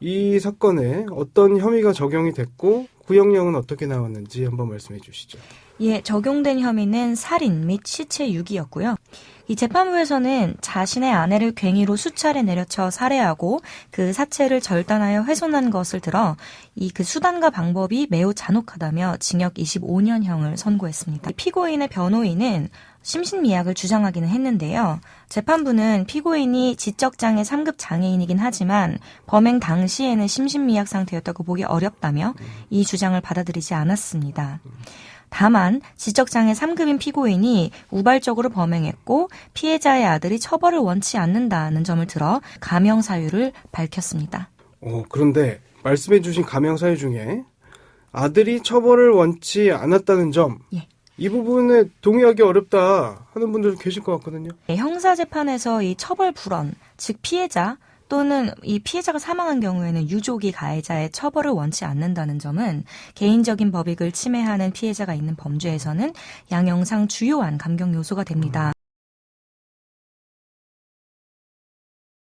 이 사건에 어떤 혐의가 적용이 됐고 구형량은 어떻게 나왔는지 한번 말씀해 주시죠. 예, 적용된 혐의는 살인 및 시체 유기였고요. 이 재판부에서는 자신의 아내를 괭이로 수차례 내려쳐 살해하고 그 사체를 절단하여 훼손한 것을 들어 이 그 수단과 방법이 매우 잔혹하다며 징역 25년형을 선고했습니다. 피고인의 변호인은 심신미약을 주장하기는 했는데요. 재판부는 피고인이 지적장애 3급 장애인이긴 하지만 범행 당시에는 심신미약 상태였다고 보기 어렵다며 이 주장 을 받아들이지 않았습니다. 다만 지적장애 3급인 피고인이 우발적으로 범행했고 피해자의 아들이 처벌을 원치 않는다는 점을 들어 감형 사유를 밝혔습니다. 어, 그런데 말씀해 주신 가명 사유 중에 아들이 처벌을 원치 않았다는 점. 예. 이 부분에 동의하기 어렵다 하는 분들 계실 것 같거든요. 네, 형사 재판에서 이 처벌 불원, 즉 피해자 또는 이 피해자가 사망한 경우에는 유족이 가해자의 처벌을 원치 않는다는 점은 개인적인 법익을 침해하는 피해자가 있는 범죄에서는 양형상 주요한 감경 요소가 됩니다.